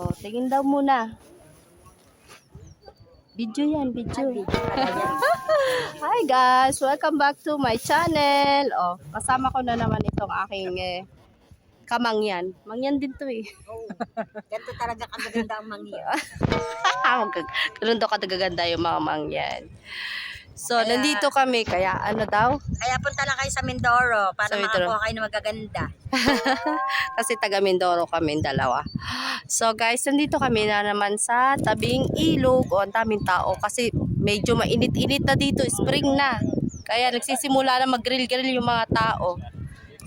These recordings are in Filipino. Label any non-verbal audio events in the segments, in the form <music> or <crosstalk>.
Oh, tingin daw muna. Video yan, <laughs> video. Hi guys, welcome back to my channel. Oh, kasama ko na naman itong aking eh, kamangyan. Mangyan din to eh. Ganito talaga kagaganda ang mangya. <laughs> Ganun daw katagaganda yung mga mangyan. So, Kaya- nandito kami. Kaya ano daw? Kaya punta lang kayo sa Mindoro para Sa Mindoro. makakuha kayo ng magaganda. <laughs> Kasi taga Mindoro kami dalawa. So guys, nandito kami na naman sa tabing ilog. O, ang daming tao. Kasi medyo mainit-init na dito. Spring na. Kaya nagsisimula na mag-grill-grill yung mga tao.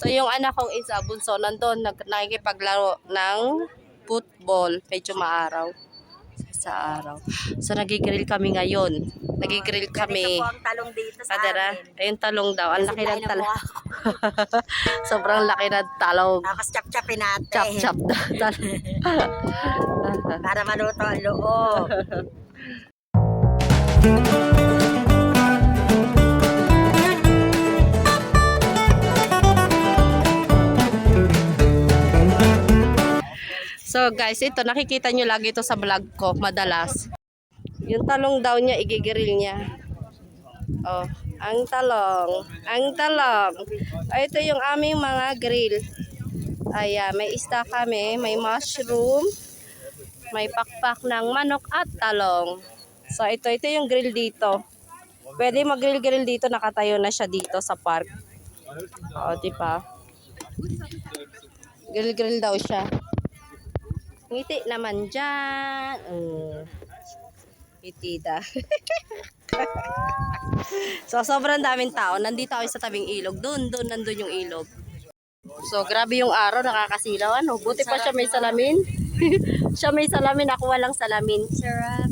So yung anak kong isa, bunso, nandun, nag nakikipaglaro ng football. Medyo maaraw sa araw. So nagigrill kami ngayon. Nagigrill kami. Ganito po ang talong dito sa amin. ayun talong daw. Ang laki ng talong. <laughs> Sobrang laki ng talong. Tapos chap-chapin natin. Chop-chop na <laughs> talong. Para maluto ang loob. <laughs> So guys, ito nakikita nyo lagi ito sa vlog ko, madalas. Yung talong daw niya, igigiril niya. Oh, ang talong, ang talong. Ah, ito yung aming mga grill. Ayan, may isda kami, may mushroom, may pakpak ng manok at talong. So ito, ito yung grill dito. Pwede mag-grill-grill dito, nakatayo na siya dito sa park. Oo, di ba? Grill-grill daw siya. Ngiti naman dyan. Mm. Ngiti da. <laughs> so, sobrang daming tao. Nandito kami sa tabing ilog. Doon, doon, nandun yung ilog. So, grabe yung araw. Nakakasilaw. Ano? Buti pa siya may salamin. <laughs> siya may salamin. Ako walang salamin. Sarap.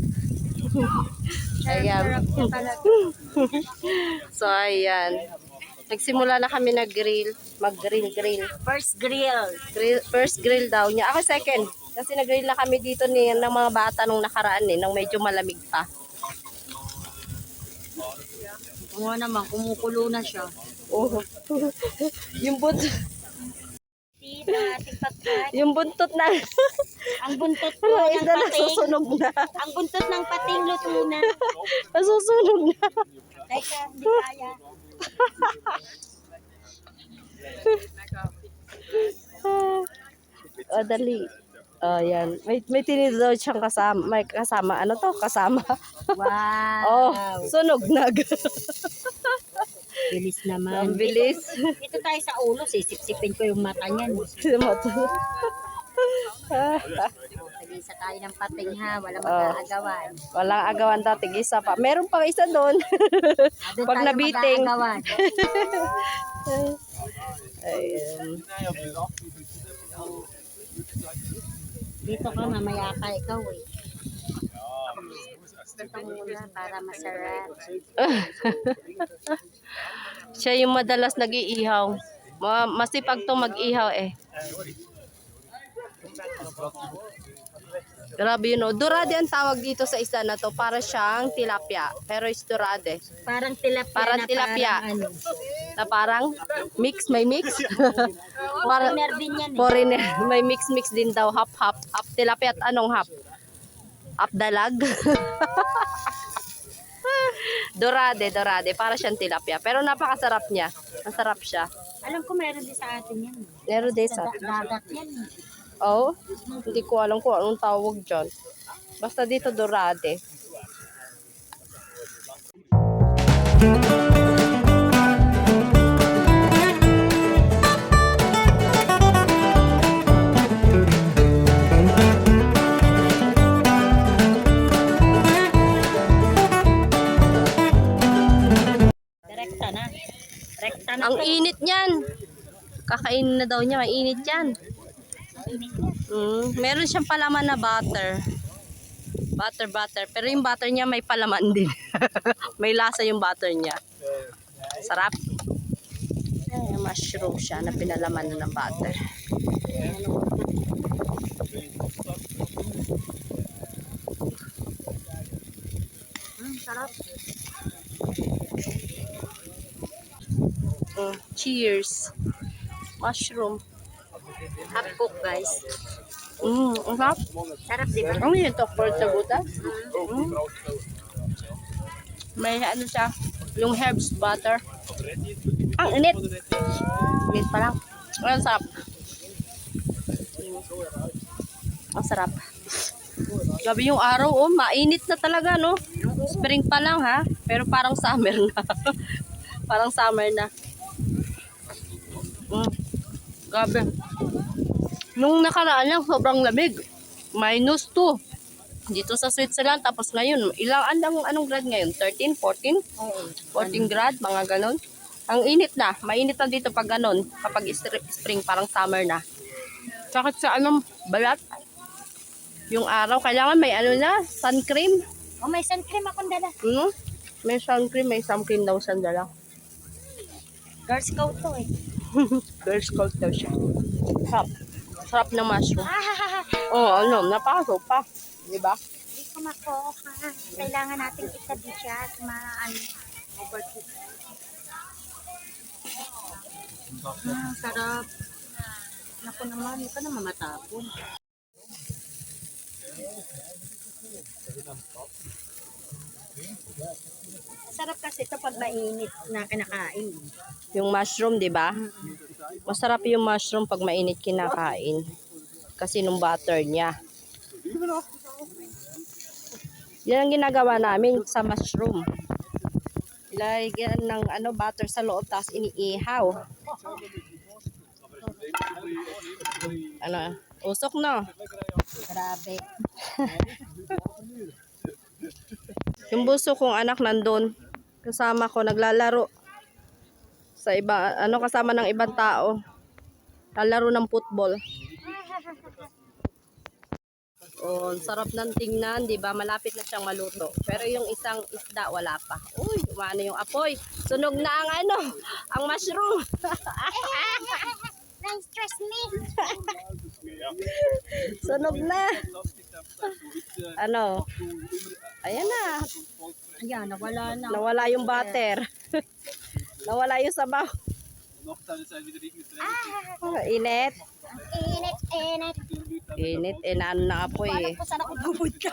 <laughs> Ayan. so, ayan. Nagsimula na kami nag-grill. Mag-grill-grill. First grill. Grill, first grill daw niya. Ako second. Kasi nag-grill na kami dito ni ng mga bata nung nakaraan eh, nung medyo malamig pa. Oo naman, kumukulo na siya. Oh. <laughs> yung buntot, <laughs> yung buntot na. <laughs> Ang buntot po ng isda pating. susunog na. Ang buntot ng pating luto na. Nasusunog na. Teka, hindi kaya. O, dali. Oh, yan. May, may tinidor daw siyang kasama. May kasama. Ano to? Kasama. Wow. <laughs> Oh, sunog nag. Bilis Ang naman. bilis. Dito tayo sa ulo, sisipsipin ko yung mata niyan. Tagisa tayo ng pating ha, wala Oh. mag-aagawan. Walang agawan dati. Isa pa. Meron pang isa doon. Ah, doon Pag tayo nabiting. mag-aagawan. <laughs> Ayun. Dito ka, mamaya ka ikaw eh. Dito muna para masarap. <laughs> Siya yung madalas nag-iihaw. Ma- Masipag to mag-ihaw eh. Grabe yun o. Dorade ang tawag dito sa isa na to. Para siyang tilapia. Pero is dorade. Parang tilapia Parang na tilapia. parang ano. Na parang mix, may mix. <laughs> Para, Foreigner din yan eh. foreigner. May mix-mix din daw. Hap-hap. Hap tilapia at anong hap? Hap dalag. <laughs> dorade, dorade. Para siyang tilapia. Pero napakasarap niya. Masarap siya. Alam ko meron din sa atin yan. Meron din Sa da- dagat yan eh. Oh, hindi ko alam kung anong tawag dyan. Basta dito dorade. Direkta na daw niya. Mainit yan. Mm, meron siyang palaman na butter. Butter, butter. Pero yung butter niya may palaman <laughs> din. may lasa yung butter niya. Sarap. Ay, mushroom siya na pinalaman na ng butter. Mm, sarap. Mm, cheers. Mushroom. Half cook guys. Mm, ang sarap. Sarap, di ba? Ano yun, tokpol sa butas? Mm. May ano siya, yung herbs butter. Ang init. Init pa lang. Ang sarap. Ang sarap. Gabi yung araw, oh, mainit na talaga, no? Spring pa lang, ha? Pero parang summer na. <laughs> parang summer na. Gabi. Nung nakaraan lang, sobrang lamig. Minus 2. Dito sa Switzerland. Tapos ngayon, ilang, anong, anong grad ngayon? 13, 14? Oo. 14 grad, mga ganon. Ang init na. Mainit na dito pag ganon. Kapag spring, parang summer na. Sakit sa anong balat. Yung araw, kailangan may ano na, sun cream. Oh, may sun cream akong dala. Hmm? May sun cream, may sun cream daw siyang dala. Girl Scout to eh. <laughs> Girl Scout daw siya. Sarap. Sarap ng mushroom. Oo, <laughs> oh, ano, napakasok pa. Di ba? Hindi ko makuha. Kailangan natin itabi siya at ma-ano. Overcook. Ah, sarap. Naku naman, hindi ka na mamatapon. Sarap kasi ito pag mainit na kinakain. Yung mushroom, di ba? Masarap yung mushroom pag mainit kinakain. Kasi nung butter niya. Yan ang ginagawa namin sa mushroom. Lagyan ng ano butter sa loob tapos iniihaw. Ano? Usok no? Grabe. <laughs> Yung buso kong anak nandun. Kasama ko naglalaro. Sa iba, ano kasama ng ibang tao. Lalaro ng football. Oh, sarap ng tingnan, 'di ba? Malapit na siyang maluto. Pero yung isang isda wala pa. Uy, umano yung apoy. Sunog na ang ano, ang mushroom. <laughs> Don't stress me. <laughs> Sunog na. Ano? Ayan na. Ayan, nawala na. Nawala yung butter. <laughs> Nawala yung sabaw. Oh, init. Init, init. Init, eh, naano na apoy eh. Kung saan ako bubud ka.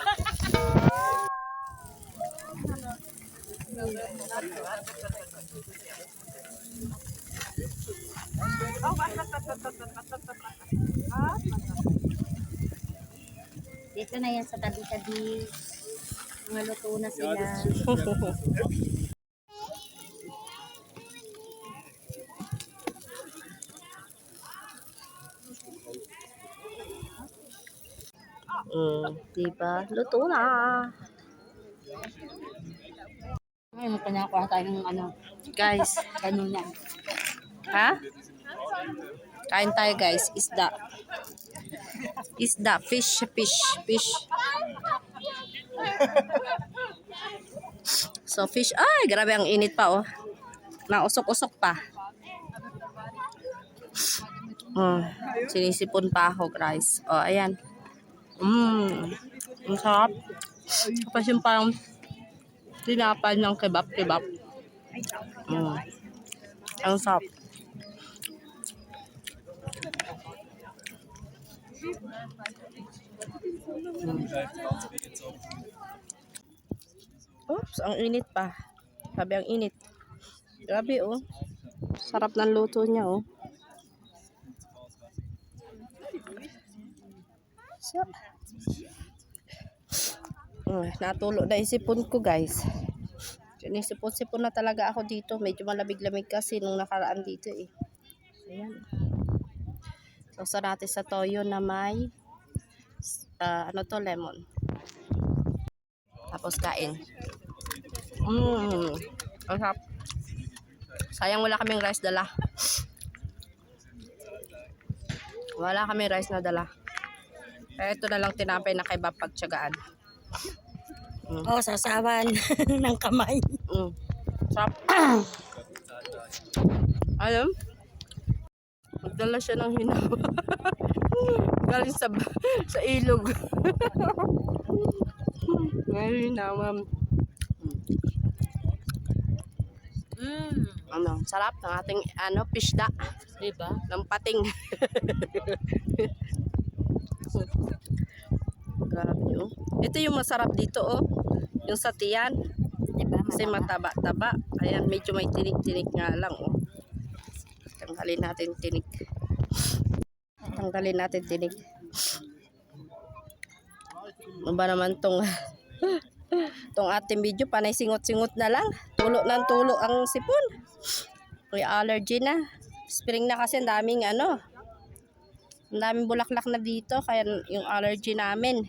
Dito na yan sa tabi-tabi. Mga luto na sila. Mm, diba? Luto na. Ngayon, panakuha tayo ng ano, Guys, ganun yan. ha? Kain tayo guys, isda. Isda, fish, fish, fish. So fish, ay grabe ang init pa oh. Nausok-usok pa. Mm, sinisipon pa ako guys. Oh, ayan. Mmm, ang sarap. Tapos yung parang tinapay ng kebab-kebab. Mm. Ang sarap. Oops, ang init pa. Sabi ang init. Grabe oh. Sarap ng luto niya oh. Sarap. Mm, natulo na isipon ko guys. Sinisipon-sipon na talaga ako dito. Medyo malamig-lamig kasi nung nakaraan dito eh. Ayan. So, natin sa toyo na may ah, ano to, lemon. Tapos kain. Mmm. Ang sarap. Sayang wala kaming rice dala. Wala kaming rice na dala. Kaya ito na lang tinapay na kay Bab pagtsagaan. Oh, sasawan <laughs> ng kamay. Mm. Sarap. <coughs> Alam? Magdala siya ng hinawa. <laughs> Galing sa, sa ilog. <laughs> Ngayon hinawa. Mm. Ano, sarap ng ating ano, pishda. Diba? Ng pating. <laughs> Grabe oh. Ito yung masarap dito oh. Yung sa tiyan. Diba? Kasi mataba-taba. Ayan, medyo may tinik-tinik nga lang oh. Tanggalin natin tinik. Tanggalin natin tinik. Ano ba naman tong <laughs> tong ating video panay singot-singot na lang. Tulo ng tulo ang sipon. May allergy na. Spring na kasi ang daming ano. Ang daming bulaklak na dito kaya yung allergy namin.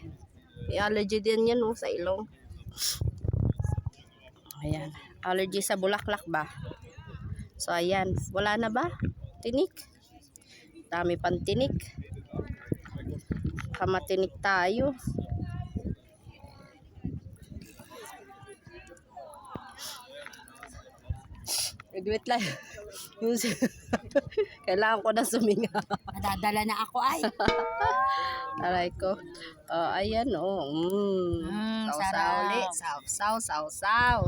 May allergy din yan oh, sa ilong. Ayan. Allergy sa bulaklak ba? So ayan. Wala na ba? Tinik. Dami pang tinik. Kamatinik tayo. Yung si- Kailangan ko na suminga. Nadadala na ako ay. <laughs> Aray ko. Oh, ayan oh. Mm. Mm, sarap. ulit. Sausaw, sausaw.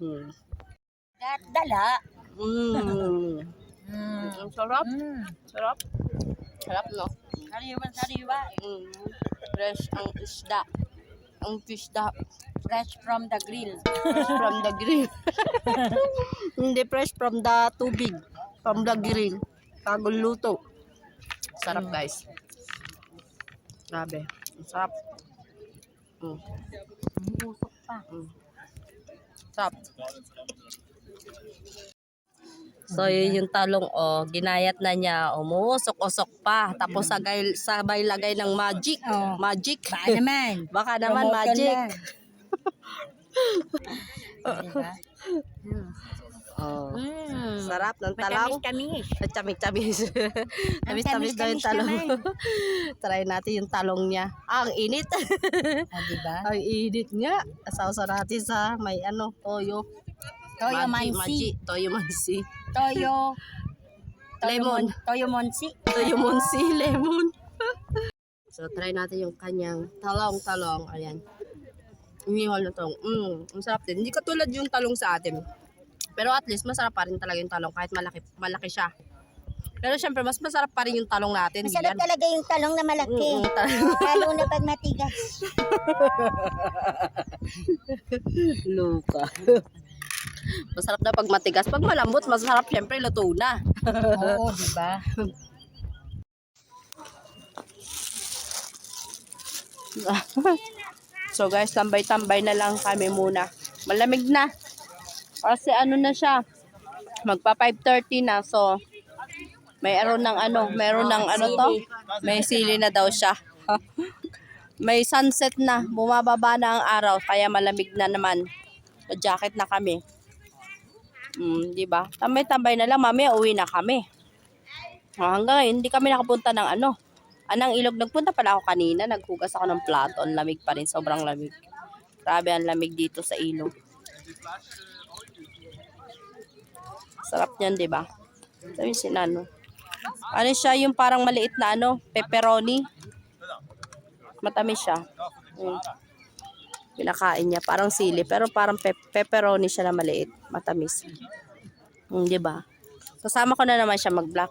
Mm. Dala. Mm. Mm. Ang sarap. Mm. Sarap. Sarap, no? Sariwa, sariwa. Mm. Fresh ang isda. Ang isda. Fresh from the grill. Fresh from the grill. <laughs> Hindi fresh from the tubig. From the grill. Bagong luto. Sarap, guys. Grabe. Sarap. Mm. Usok pa. Mm. Sarap. So, yun yung talong, oh. Ginayat na niya. Umusok-usok pa. Tapos, sagay, sabay lagay ng magic. Oh. Magic. Baka naman. <laughs> Baka naman magic. lang. <laughs> diba? Oh. Mm. Sarap ng talong. Matamis-tamis. At Tamis-tamis. Tamis-tamis daw yung talong. <laughs> Try natin yung talong niya. Ah, ang init. Oh, diba? ang init nga. Asawsa natin sa may ano, toyo. Toyo mansi. Toyo <laughs> mansi. Toyo. Toyo Lemon. mon- Toyo monsi. Toyo monsi, <laughs> lemon. so, try natin yung kanyang talong-talong. Ayan. Umihol na talong. Mm, ang sarap din. Hindi katulad yung talong sa atin. Pero at least, masarap pa rin talaga yung talong kahit malaki, malaki siya. Pero syempre, mas masarap pa rin yung talong natin. Masarap Yan. talaga yung talong na malaki. Mm, mm, <laughs> Lalo na pag matigas. Luka. Masarap na pag matigas. Pag malambot, masarap syempre luto na. Oo, <laughs> diba? so guys, tambay-tambay na lang kami muna. Malamig na. Kasi ano na siya, magpa 5.30 na. So, mayroon ng ano, mayroon ng ano to, may sili na daw siya. <laughs> may sunset na, bumababa na ang araw, kaya malamig na naman. So, jacket na kami. Mm, di ba? Tambay-tambay na lang, mami, uwi na kami. Ah, hanggang ngayon, hindi kami nakapunta ng ano, anang ilog. Nagpunta pala ako kanina, naghugas ako ng plato. Lamig pa rin, sobrang lamig. Grabe ang lamig dito sa ilog. Sarap niyan, di ba? Ito yung sinano. Ano siya, yung parang maliit na ano, pepperoni. Matamis siya. Mm. Pinakain niya, parang sili, pero parang pe- pepperoni siya na maliit. Matamis. Mm, di ba? Kasama ko na naman siya mag-vlog.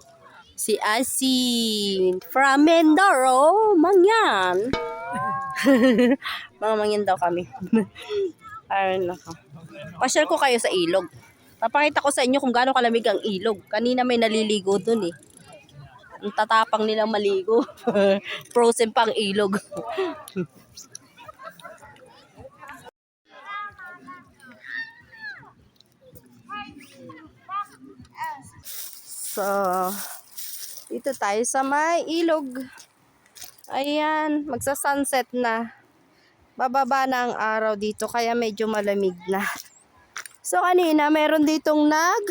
Si Asin from Mindoro, Mangyan. <laughs> Mga mangyan daw kami. <laughs> Ayun nako. Pa-share ko kayo sa ilog. Papakita ko sa inyo kung gaano kalamig ang ilog. Kanina may naliligo dun eh. Ang tatapang nilang maligo. <laughs> Frozen pang ilog. So, dito tayo sa may ilog. Ayan, magsa-sunset na. Bababa na ang araw dito kaya medyo malamig na. So kanina meron ditong nag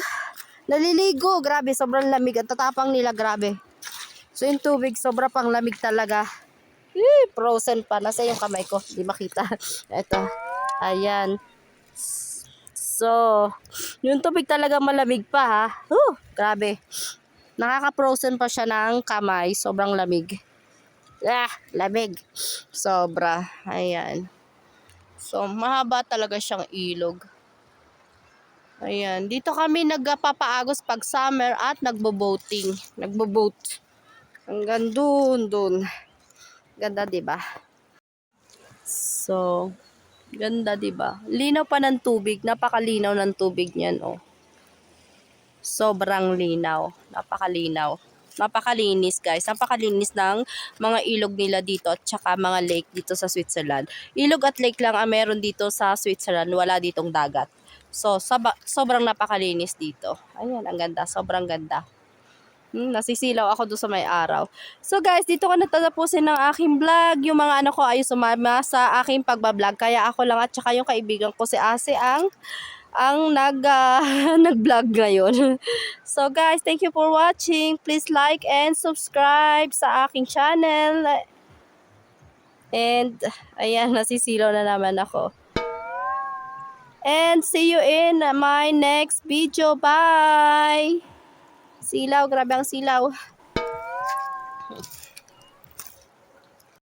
naliligo. Grabe, sobrang lamig. At tatapang nila, grabe. So yung tubig, sobra pang lamig talaga. Eh, frozen pa. Nasa yung kamay ko. Di makita. <laughs> Ito. Ayan. So, yung tubig talaga malamig pa ha. Uh, grabe. Nakaka-frozen pa siya ng kamay. Sobrang lamig. Ah, lamig. Sobra. Ayan. So, mahaba talaga siyang ilog. Ayan. Dito kami nagpapaagos pag summer at nagbo-boating. Nagbo-boat. Hanggang dun, dun. Ganda, di ba? So, ganda, di ba? Linaw pa ng tubig. Napakalinaw ng tubig niyan, oh. Sobrang linaw. Napakalinaw. Napakalinis, guys. Napakalinis ng mga ilog nila dito at saka mga lake dito sa Switzerland. Ilog at lake lang ang meron dito sa Switzerland. Wala ditong dagat. So, sobrang napakalinis dito. Ayan, ang ganda. Sobrang ganda. Hmm, nasisilaw ako doon sa may araw. So guys, dito ko natatapusin ng aking vlog. Yung mga anak ko ay sumama sa aking pagbablog. Kaya ako lang at saka yung kaibigan ko si Ase ang ang nag ah, <laughs> nag-vlog ngayon. <laughs> So guys, thank you for watching. Please like and subscribe sa aking channel. And ayan, <laughs> nasisilaw na naman ako. And see you in my next video. Bye! Silaw, grabe ang silaw.